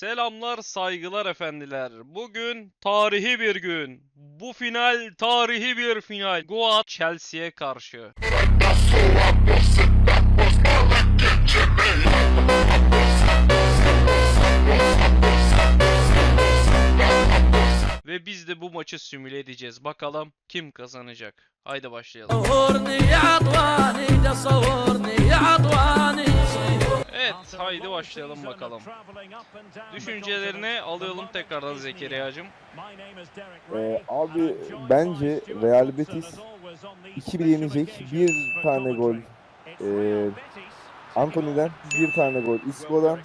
Selamlar, saygılar efendiler. Bugün tarihi bir gün. Bu final tarihi bir final. Goat Chelsea'ye karşı. Ve biz de bu maçı simüle edeceğiz. Bakalım kim kazanacak. Haydi başlayalım. Evet, haydi başlayalım bakalım. Düşüncelerini alıyorum tekrardan Zekeriya'cığım. Ee, abi bence Real Betis 2-1 yenecek. Bir tane gol ee, Anthony'den, bir tane gol Isco'dan.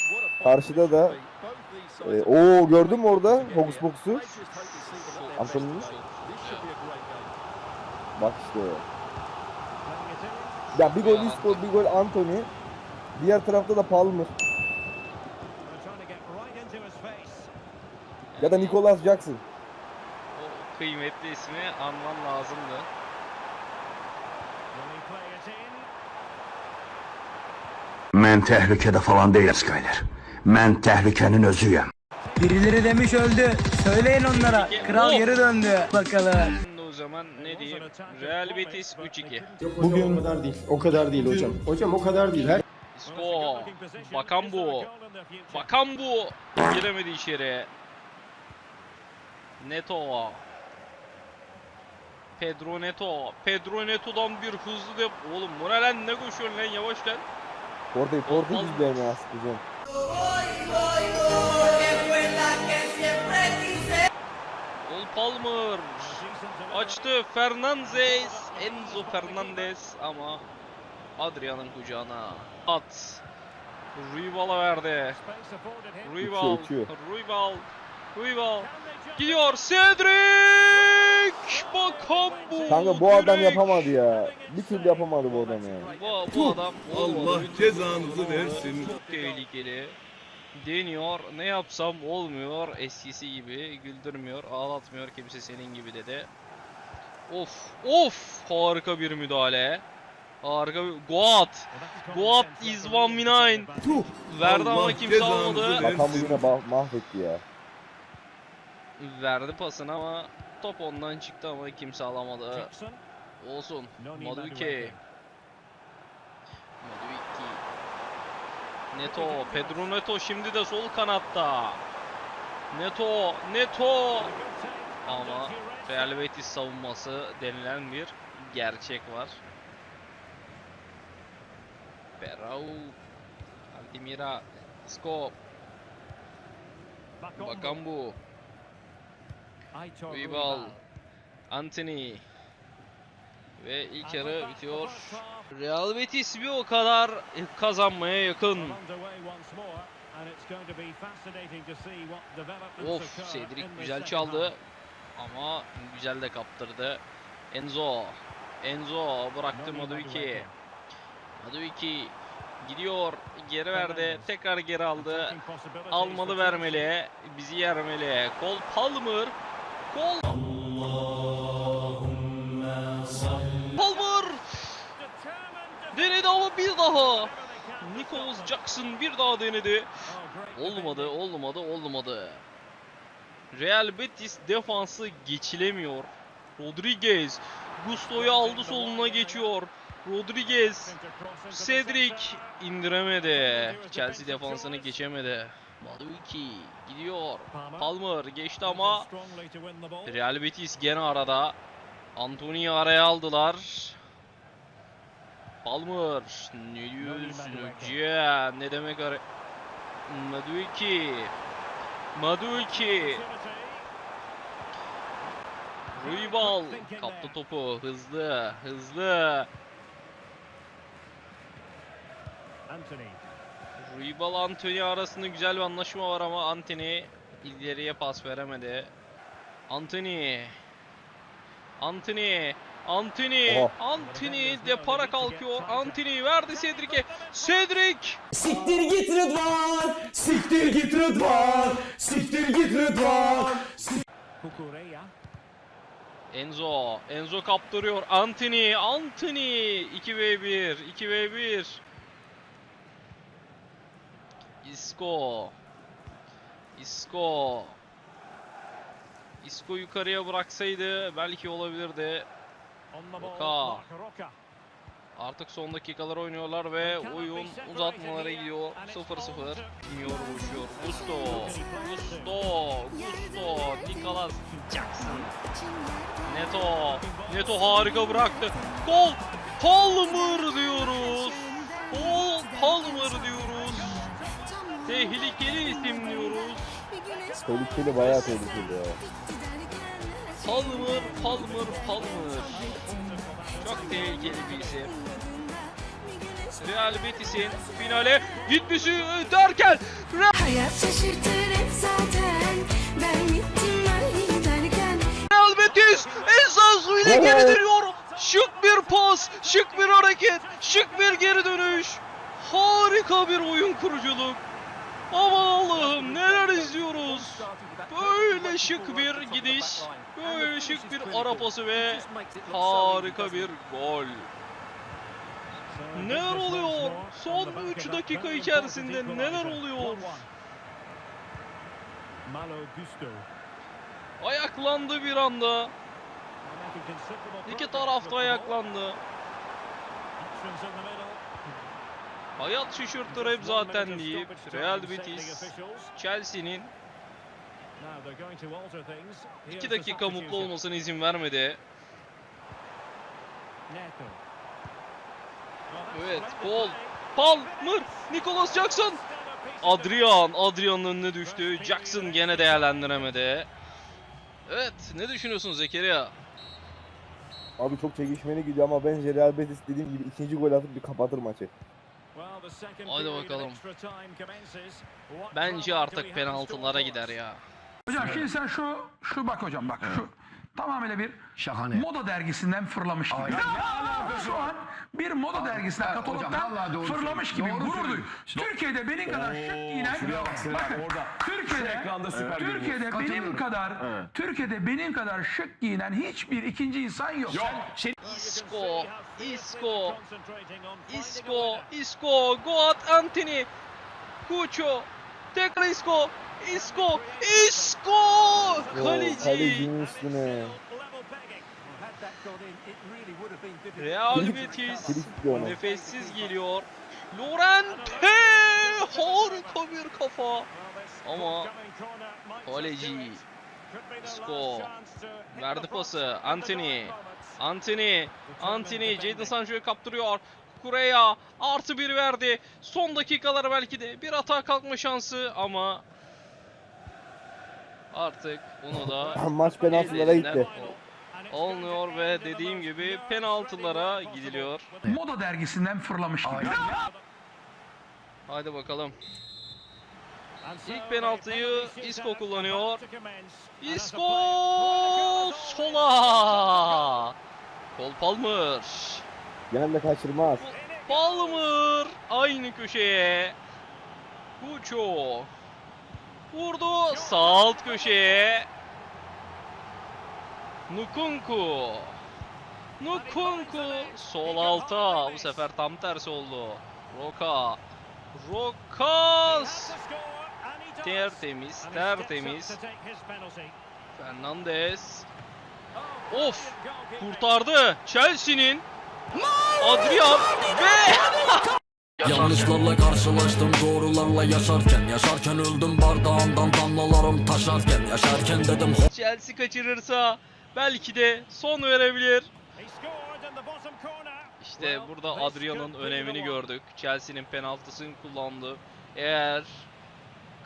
Karşıda da ee, o gördün mü orada Hokus Pokus'u? Anthony'nin? Bak işte. Ya bir gol Isco, bir gol Anthony. Diğer tarafta da Palmer ya da Nicolas Jackson. O kıymetli ismi anman lazımdı. Mən təhlükədə falan deyiləm Skyler. Mən təhlükənin özüyəm. Birileri demiş öldü. Söyleyin onlara. Kral geri döndü. Bakalım. O zaman ne diyeyim? Real Betis 3-2. Bugün o kadar değil. O kadar değil hocam. Hocam o kadar değil. Her Isco. Bakan bu. Bakan bu. Giremedi içeri. Neto. Pedro Neto. Pedro Neto'dan bir hızlı dep. Oğlum bu ne koşuyorsun lan yavaş lan. Porte Portekiz'de mi aslında? Cole Palmer. Açtı Fernandez. Enzo Fernandez ama Adrian'ın kucağına. At. Rival'a verdi. Rival. uçuyor. Rival. Rival. Gidiyor Cedric. Bakambu. Kanka bu adam yapamadı ya. Bir türlü yapamadı bu adam ya. Bu, bu adam olmadı. Allah türlü cezanızı versin. Çok tehlikeli. Deniyor. Ne yapsam olmuyor. Eskisi gibi güldürmüyor, ağlatmıyor kimse senin gibi dedi. Of, of! Harika bir müdahale. Harika bir... Goat! Goat is one v nine. Verdi ama kimse almadı. Bakan bu yine mahvetti ya. Verdi pasını ama top ondan çıktı ama kimse alamadı. Olsun. Maduike. Maduike. Neto. Pedro Neto şimdi de sol kanatta. Neto. Neto. Ama Real Betis savunması denilen bir gerçek var. Ferrao. Altimira. Sko. Bakambu. Rival. Anthony. Ve ilk yarı bitiyor. Real Betis bir o kadar kazanmaya yakın. Of Cedric güzel çaldı. Ama güzel de kaptırdı. Enzo. Enzo bıraktı Maduiki. Maduiki gidiyor. Geri verdi. Tekrar geri aldı. Almalı vermeli. Bizi yermeli. Kol Palmer. Kol. Palmer. Denedi ama bir daha. Nicholas Jackson bir daha denedi. Olmadı, olmadı, olmadı. Real Betis defansı geçilemiyor. Rodriguez. Gusto'yu aldı soluna geçiyor. Rodriguez. Cedric indiremedi. Chelsea defansını geçemedi. Maduiki gidiyor. Palmer geçti ama Real Betis gene arada. Antony'yi araya aldılar. Palmer ne diyorsun? Ne demek ara... Maduiki. Maduiki. Rival kaptı topu hızlı hızlı. Rival Anthony arasında güzel bir anlaşma var ama Anthony ileriye pas veremedi. Anthony. Anthony. Anthony. Oha. Anthony depara kalkıyor. Anthony verdi Cedric'e. Cedric. Siktir git Rıdvan. Siktir git Rıdvan. Siktir git Rıdvan. Enzo. Enzo kaptırıyor. Anthony. Anthony. 2v1. 2v1. Isco. Isco. Isco yukarıya bıraksaydı belki olabilirdi. Roka. Artık son dakikalar oynuyorlar ve oyun uzatmalara gidiyor. 0-0. Junior koşuyor. Gusto. Gusto. Gusto. Nicolas Jackson. Neto. Neto harika bıraktı. Gol. Palmer diyoruz. Gol Palmer diyoruz. Tehlikeli isim diyoruz. Tehlikeli bayağı tehlikeli ya. Palmer, Palmer, Palmer. Çok tehlikeli bir isim. Real Betis'in finale gitmesi derken Hayat şaşırtır hep zaten Ben gittim ben giderken Real Betis esasıyla Evet. geri dönüyor. Şık bir pas, şık bir hareket, şık bir geri dönüş. Harika bir oyun kuruculuk. Aman Allah'ım neler izliyoruz. Böyle şık bir gidiş, böyle şık bir ara pası ve harika bir gol. Neler oluyor? Son 3 dakika içerisinde neler oluyor? Ayaklandı bir anda. İki tarafta ayaklandı. Hayat şaşırtır hep zaten deyip Real Betis Chelsea'nin 2 dakika mutlu olmasına izin vermedi. Evet, gol. Palmer, Nicholas Jackson. Adrian, Adrian'ın önüne düştü. Jackson gene değerlendiremedi. Evet, ne düşünüyorsun Zekeriya? Abi çok çekişmeli gidiyor ama bence Real Betis dediğim gibi ikinci gol atıp bir kapatır maçı. Hadi bakalım. Bence artık penaltılara gider ya. Hocam şimdi sen şu şu bak hocam bak şu tamamıyla bir Şahane. moda dergisinden fırlamış gibi. şu an bir moda dergisinden hocam, katalogdan vallahi doğru fırlamış gibi. Doğru gurur duy. söylüyorsun. Türkiye'de benim kadar şık giyinen bak bakın orada. Türkiye'de ekranda süper Türkiye'de benim kadar Evet. Türkiye'de benim kadar şık giyinen hiçbir ikinci insan yok. Yok. Şey, Isco, Isco, Isco, Isco, Goat Anthony, Cucho, tekrar Isco, Isco, Isco! Kaleci! kalecinin üstüne. Real Betis nefessiz geliyor. Lorente! Harika bir kafa. Ama kaleci Isco verdi pası. Anthony. Anthony. Anthony. Jadon Sancho'yu kaptırıyor. Kureya artı bir verdi. Son dakikalar belki de bir hata kalkma şansı ama artık onu da Maç penaltılara gitti. olmuyor ve dediğim gibi penaltılara gidiliyor. Moda dergisinden fırlamış gibi. Hadi bakalım. İlk penaltıyı Isco kullanıyor. Isco sola. Kol Palmer. Genelde kaçırmaz. Palmer aynı köşeye. Cucho. Vurdu sağ alt köşeye. Nukunku. Nukunku sol alta. Bu sefer tam tersi oldu. Roka. Rokas. Tertemiz, tertemiz. Fernandez. Of! Kurtardı. Chelsea'nin Adrian ve Yanlışlarla karşılaştım doğrularla yaşarken Yaşarken öldüm bardağımdan damlalarım taşarken Yaşarken dedim Chelsea kaçırırsa belki de son verebilir. İşte burada Adrian'ın önemini gördük. Chelsea'nin penaltısını kullandı. Eğer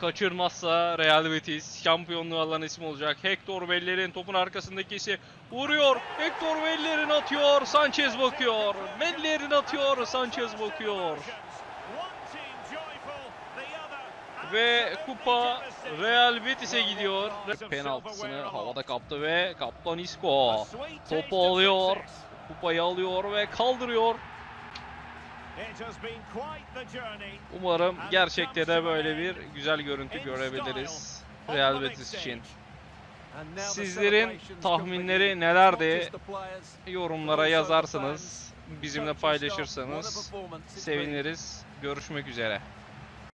kaçırmazsa Real Betis şampiyonluğu alan ismi olacak. Hector Bellerin topun arkasındaki ise vuruyor. Hector Bellerin atıyor. Sanchez bakıyor. Bellerin atıyor. Sanchez bakıyor. Ve kupa Real Betis'e gidiyor. Penaltısını havada kaptı ve kaptan Isco topu alıyor. Kupayı alıyor ve kaldırıyor. Umarım gerçekte de böyle bir güzel görüntü görebiliriz Real Betis için. Sizlerin tahminleri nelerdi? Yorumlara yazarsınız, bizimle paylaşırsanız seviniriz. Görüşmek üzere.